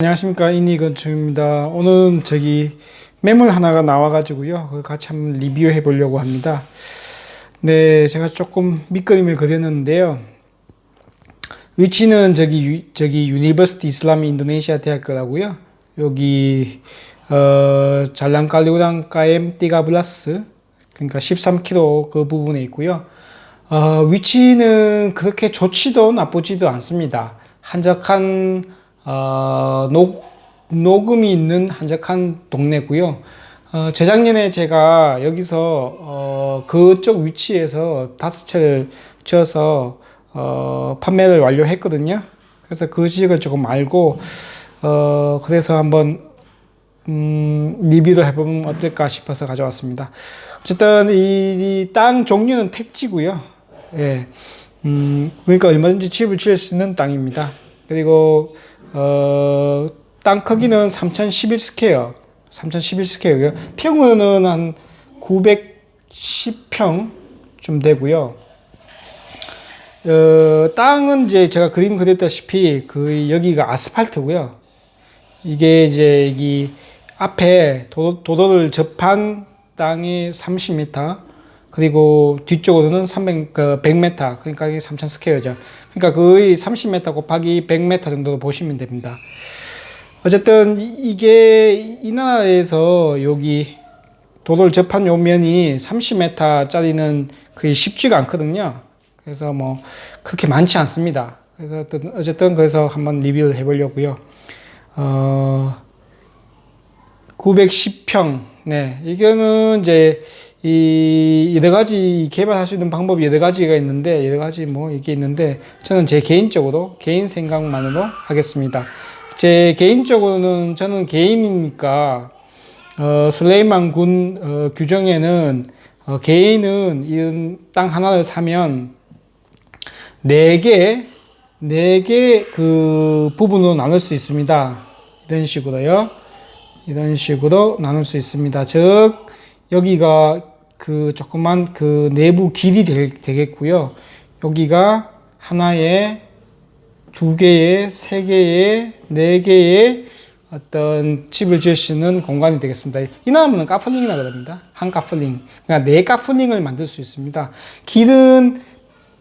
안녕하십니까 이니건축입니다. 오늘은 저기 매물 하나가 나와 가지고요. 그걸 같이 한번 리뷰해 보려고 합니다. 네, 제가 조금 밑그림을 그렸는데요. 위치는 저기 유, 저기 유니버시티 이슬람이 인도네시아 대학교라고요. 여기 어 잘랑칼리우당 까엠 띠가블라스 그러니까 13km 그 부분에 있고요. 어, 위치는 그렇게 좋지도 나쁘지도 않습니다. 한적한 어, 녹, 녹음이 있는 한적한 동네고요. 어, 재작년에 제가 여기서 어, 그쪽 위치에서 다섯 채를 지어서 어, 판매를 완료했거든요. 그래서 그 지역을 조금 알고 어, 그래서 한번 음, 리뷰를 해보면 어떨까 싶어서 가져왔습니다. 어쨌든 이 땅 종류는 택지고요. 예. 음, 그러니까 얼마든지 집을 지을 수 있는 땅입니다. 그리고 어, 땅 크기는 3011 스퀘어, 3011 스퀘어고요. 평은 한 910평 좀 되고요. 어, 땅은 이제 제가 그림 그렸다시피 그 여기가 아스팔트고요. 이게 이제 여기 앞에 도, 도로를 접한 땅이 30m, 그리고 뒤쪽으로는 300, 그 100m, 그러니까 이게 3000 스퀘어죠. 그러니까 거의 30m 곱하기 100m 정도로 보시면 됩니다. 어쨌든 이- 이게 이 나라에서 여기 도로를 접한 요 면이 30m짜리는 거의 쉽지가 않거든요. 그래서 뭐 그렇게 많지 않습니다. 그래서 어쨌든 그래서 한번 리뷰를 해보려고요. 어, 910평. 네, 이거는 이제 이 여러 가지 개발할 수 있는 방법이 여러 가지가 있는데 여러 가지 뭐 이게 있는데 저는 제 개인적으로 개인 생각만으로 하겠습니다. 제 개인적으로는 저는 개인이니까 어, 슬레이만 군 어, 규정에는 어, 개인은 이런 땅 하나를 사면 네 개, 네 개 그 부분으로 나눌 수 있습니다. 이런 식으로요. 이런 식으로 나눌 수 있습니다. 즉, 여기가 그 조그만 그 내부 길이 되, 되겠고요. 여기가 하나의 두 개의, 세 개의, 네 개의 어떤 수 있는 공간이 되겠습니다. 이 나무는 카플링이라고 합니다. 한 카플링. 그러니까 네 카플링을 만들 수 있습니다. 길은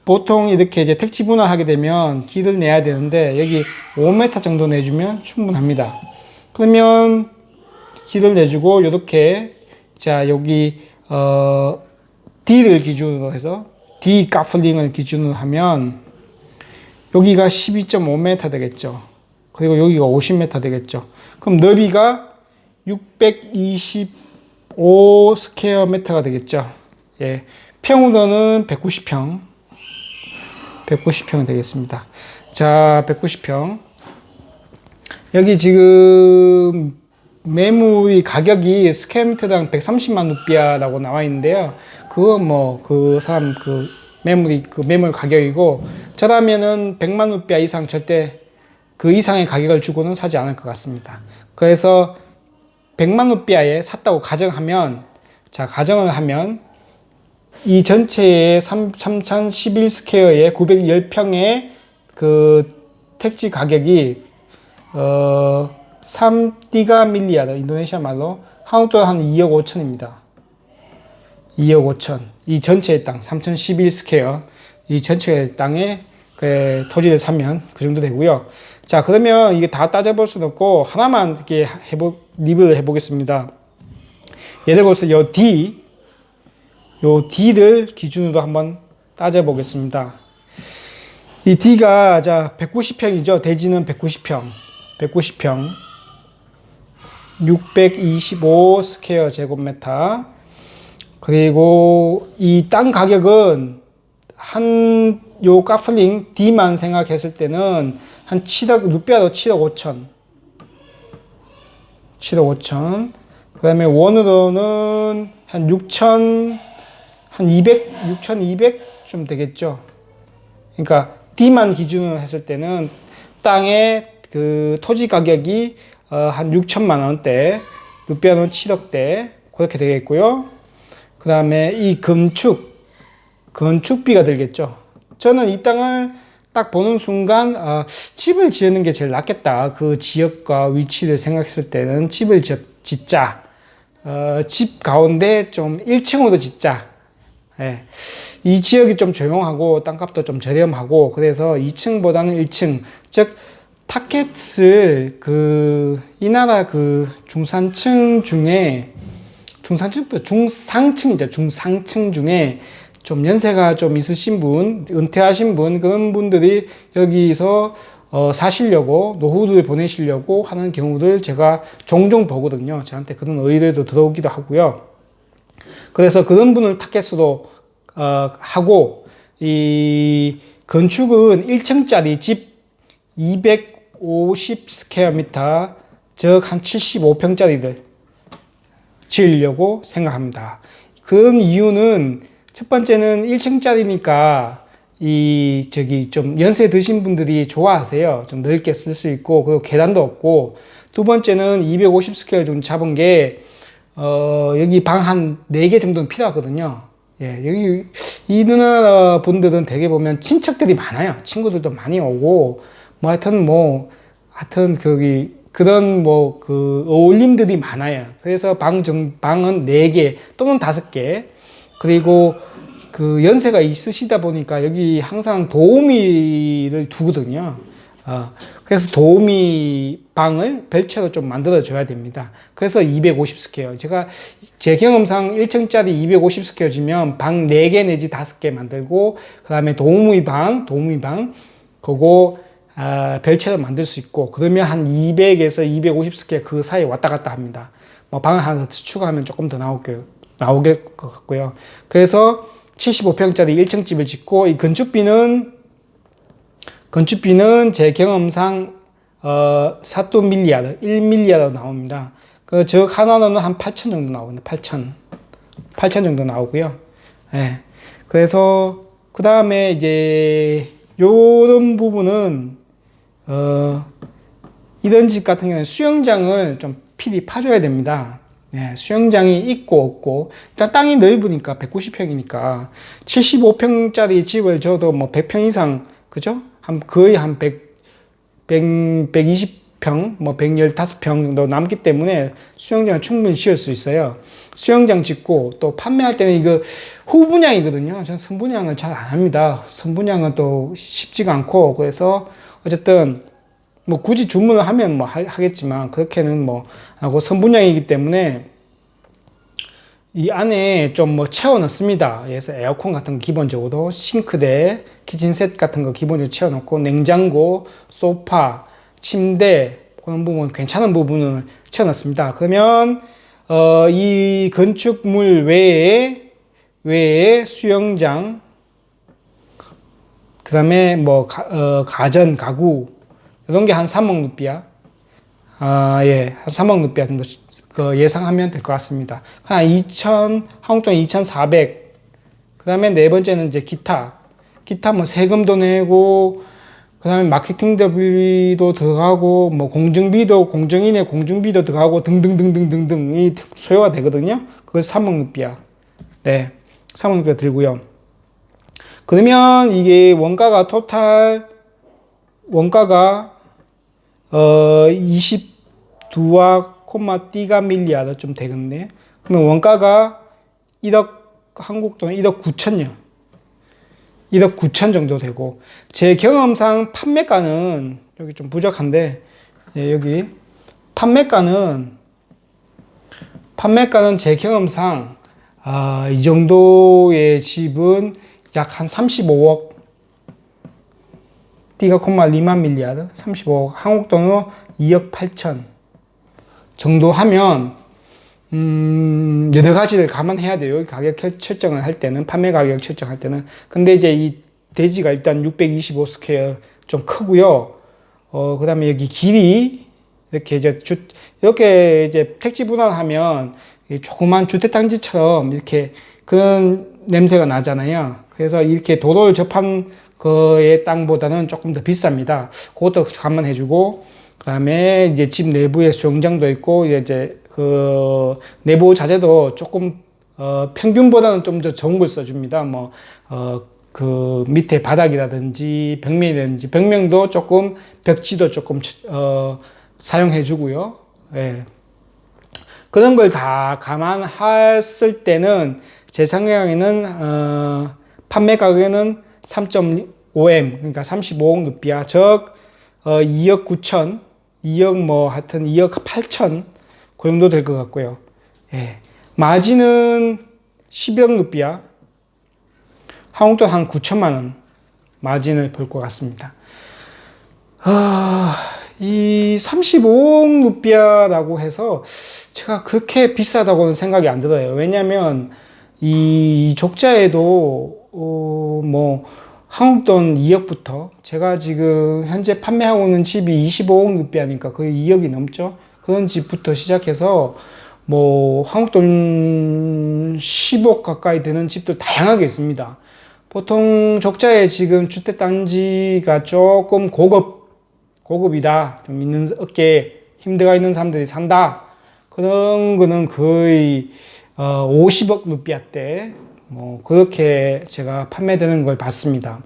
보통 이렇게 이제 택지 분할하게 되면 길을 내야 되는데 여기 5m 정도 내주면 충분합니다. 그러면 길을 내주고 이렇게 자 여기 어 D를 기준으로 해서 D 카플링을 기준으로 하면 여기가 12.5m 되겠죠. 그리고 여기가 50m 되겠죠. 그럼 너비가 625 스퀘어 미터가 되겠죠. 예. 평우도는 190평. 190평 되겠습니다. 자, 190평. 여기 지금 매물이 가격이 스퀘어미터당 130만 루피아라고 나와 있는데요. 그건 뭐 그 사람 그 매물이 그 매물 가격이고 저라면은 100만 루피아 이상 절대 그 이상의 가격을 주고는 사지 않을 것 같습니다. 그래서 100만 루피아에 샀다고 가정하면 자 가정을 하면 이 전체의 3011 스퀘어의 910평의 그 택지 가격이 어 3디가 밀리아드 인도네시아 말로 한국 돈 한 2억 5천입니다. 2억 5천. 이 전체의 땅 3011 스퀘어 이 전체 땅에 그 토지를 사면 그 정도 되고요. 자 그러면 이게 다 따져볼 수는 없고 하나만 이렇게 해보 리뷰를 해보겠습니다. 예를 들어서 요 D 요 D를 기준으로 한번 따져보겠습니다. 이 D가 자 190평이죠. 대지는 190평, 190평, 625 스퀘어 제곱미터. 그리고 이 땅 가격은 한 요 카플링 D만 생각했을 때는 한 7억 루피아도 7억 5천. 7억 5천. 그다음에 원으로는 한 6천 한 200, 6,200좀 되겠죠. 그러니까 D만 기준으로 했을 때는 땅의 그 토지 가격이 어, 한 6천만 원대, 루피아는 7억대 그렇게 되겠고요. 그 다음에 이 건축, 건축비가 들겠죠. 저는 이 땅을 딱 보는 순간 아, 집을 지으는 게 제일 낫겠다. 그 지역과 위치를 생각했을 때는 집을 지, 짓자. 어, 집 가운데 좀 1층으로 짓자. 예. 이 지역이 좀 조용하고 땅값도 좀 저렴하고 그래서 2층보다는 1층 즉 타켓을 그 이 나라 그 중산층 중에 중산층? 중상층이죠 중상층 중에 좀 연세가 좀 있으신 분 은퇴하신 분 그런 분들이 여기서 어, 사시려고 노후를 보내시려고 하는 경우를 제가 종종 보거든요. 저한테 그런 의뢰도 들어오기도 하고요. 그래서 그런 분을 타겟으로 어, 하고 이 건축은 1층짜리 집 250 스퀘어 미터 즉 한 75평짜리들 지으려고 생각합니다. 그런 이유는 첫 번째는 1층짜리니까 이 저기 좀 연세 드신 분들이 좋아하세요. 좀 넓게 쓸 수 있고 그리고 계단도 없고 두 번째는 250 스퀘어 좀 잡은 게 어, 여기 방 한 4개 정도는 필요하거든요. 예, 여기 이 누나 분들은 대개 보면 친척들이 많아요. 친구들도 많이 오고 뭐 하여튼 뭐 하여튼 거기 그런 뭐 그 어울림들이 많아요. 그래서 방 정, 방은 4개 또는 5개. 그리고 그 연세가 있으시다 보니까 여기 항상 도우미를 두거든요. 어, 그래서 도우미 방을 별채로 좀 만들어 줘야 됩니다. 그래서 250 스퀘어. 제가 제 경험상 1층짜리 250 스퀘어 주면 방 4개 내지 5개 만들고, 그 다음에 도우미 방, 도우미 방, 그거 아, 별채로 만들 수 있고, 그러면 한 200에서 250 스퀘어 그 사이에 왔다 갔다 합니다. 뭐 방을 하나 더 추가하면 조금 더 나올, 나오길 것 같고요. 그래서 75평짜리 1층 집을 짓고, 이 건축비는 건축비는 제 경험상 어, 사또 밀리아드, 1밀리아드 나옵니다. 그, 즉, 하나는 한 8천 정도 나오거든요. 8천. 8천 정도 나오고요. 예. 그래서, 그 다음에 이제, 요런 부분은, 어, 이런 집 같은 경우는 수영장을 좀 필히 파줘야 됩니다. 예, 수영장이 있고 없고, 일단 땅이 넓으니까 190평이니까, 75평짜리 집을 저도 뭐 100평 이상, 그죠? 한, 거의 한 100, 100, 120평, 뭐 115평 정도 남기 때문에 수영장을 충분히 지을 수 있어요. 수영장 짓고 또 판매할 때는 이거 후분양이거든요. 저는 선분양을 잘 안 합니다. 선분양은 또 쉽지가 않고 그래서 어쨌든 뭐 굳이 주문을 하면 뭐 하겠지만 그렇게는 뭐 하고 선분양이기 때문에 이 안에 좀 뭐 채워 넣습니다. 그래서 에어컨 같은 거 기본적으로 싱크대, 키친셋 같은 거 기본적으로 채워 넣고 냉장고, 소파, 침대 그런 부분 괜찮은 부분을 채워 넣습니다. 그러면 어, 이 건축물 외에 외에 수영장 그 다음에 뭐 가, 어, 가전 가구 이런 게 한 3억 루피야. 아, 예. 한 3억 루피야 정도 그 예상하면 될 것 같습니다. 한 2,000, 한국 돈 2,400. 그 다음에 네 번째는 이제 기타. 기타 뭐 세금도 내고, 그 다음에 마케팅 대비도 들어가고, 뭐 공정비도, 공정인의 공정비도 들어가고, 등등등등등등이 소요가 되거든요. 그거 3억 루피야. 네. 3억 루피야 들고요. 그러면 이게 원가가 토탈, 원가가, 어, 22억 콤마 띠가 밀리아드 좀 되겠네. 그러면 원가가 1억 한국 돈 1억 9천요. 1억 9천 정도 되고 제 경험상 판매가는 여기 좀 부족한데 예, 여기 판매가는 판매가는 제 경험상 아, 이 정도의 집은 약 한 35억 띠가 콤마 리만 밀리아드 35억 한국 돈으로 2억 8천 정도 하면 음, 여러 가지를 감안해야 돼요. 가격 설정을 할 때는, 판매 가격 설정할 때는. 근데 이제 이 대지가 일단 625 스퀘어 좀 크고요. 어, 그 다음에 여기 길이, 이렇게 이제 주, 이렇게 이제 택지 분할하면 조그만 주택단지처럼 이렇게 그런 냄새가 나잖아요. 그래서 이렇게 도로를 접한 거의 땅보다는 조금 더 비쌉니다. 그것도 감안해 주고, 그 다음에 이제 집 내부에 수영장도 있고, 이제 그 내부 자재도 조금, 어, 평균보다는 좀 더 좋은 걸 써줍니다. 뭐, 어, 그 밑에 바닥이라든지 벽면이라든지 벽면도 조금 벽지도 조금 어, 사용해 주고요. 예. 그런 걸 다 감안했을 때는 제 생각에는 어, 판매 가격은 3.5M 그러니까 35억 루피아 즉 어, 2억 9천 2억 뭐 하여튼 2억 8천 그 정도 될 것 같고요. 예. 마진은 10억 루피아 한국돈 한 9천만 원 마진을 볼 것 같습니다. 아, 이 35억 루피아라고 해서 제가 그렇게 비싸다고는 생각이 안 들어요. 왜냐면 이 족자에도 어, 뭐 한국 돈 2억부터 제가 지금 현재 판매하고 있는 집이 25억 루피아니까 거의 2억이 넘죠. 그런 집부터 시작해서 뭐 한국 돈 10억 가까이 되는 집도 다양하게 있습니다. 보통 족자에 지금 주택 단지가 조금 고급 고급이다 좀 있는 어깨에 힘들어 있는 사람들이 산다 그런 거는 거의 어 50억 루피아 때 뭐 그렇게 제가 판매되는 걸 봤습니다.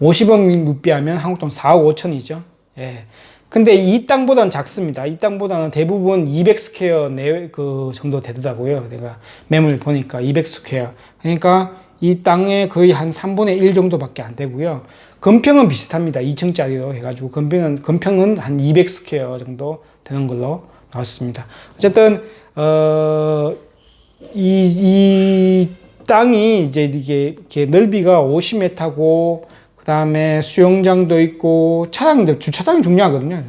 50억 루피아면 한국 돈 4억 5천이죠. 예. 근데 이 땅보다는 작습니다. 이 땅보다는 대부분 200 스퀘어 내그 정도 되더라고요. 내가 매물 보니까 200 스퀘어. 그러니까 이 땅의 거의 한 3분의 1 정도밖에 안 되고요. 건평은 비슷합니다. 2층짜리로 해가지고 건평은 건평은 한 200 스퀘어 정도 되는 걸로 나왔습니다. 어쨌든 어 이 이 땅이 이제 이게 이렇게 넓이가 50m고 그 다음에 수영장도 있고 차량들 주차장이 중요하거든요.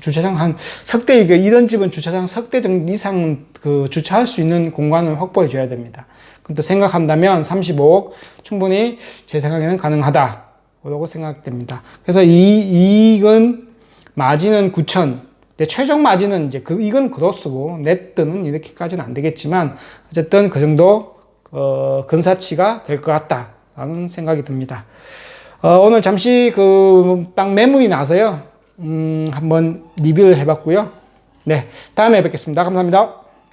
주차장 한 석 대 이게 이런 집은 주차장 석 대 정도 이상 그 주차할 수 있는 공간을 확보해 줘야 됩니다. 그것도 생각한다면 35억 충분히 제 생각에는 가능하다. 라고 생각됩니다. 그래서 이, 이건 마진은 9천. 최종 마진은 이제 그, 이건 그로스고, 네트는 이렇게까지는 안 되겠지만, 어쨌든 그 정도, 어, 근사치가 될 것 같다. 라는 생각이 듭니다. 어, 오늘 잠시 그 땅 매물이 나서요. 음, 한번 리뷰를 해봤고요. 네. 다음에 뵙겠습니다. 감사합니다.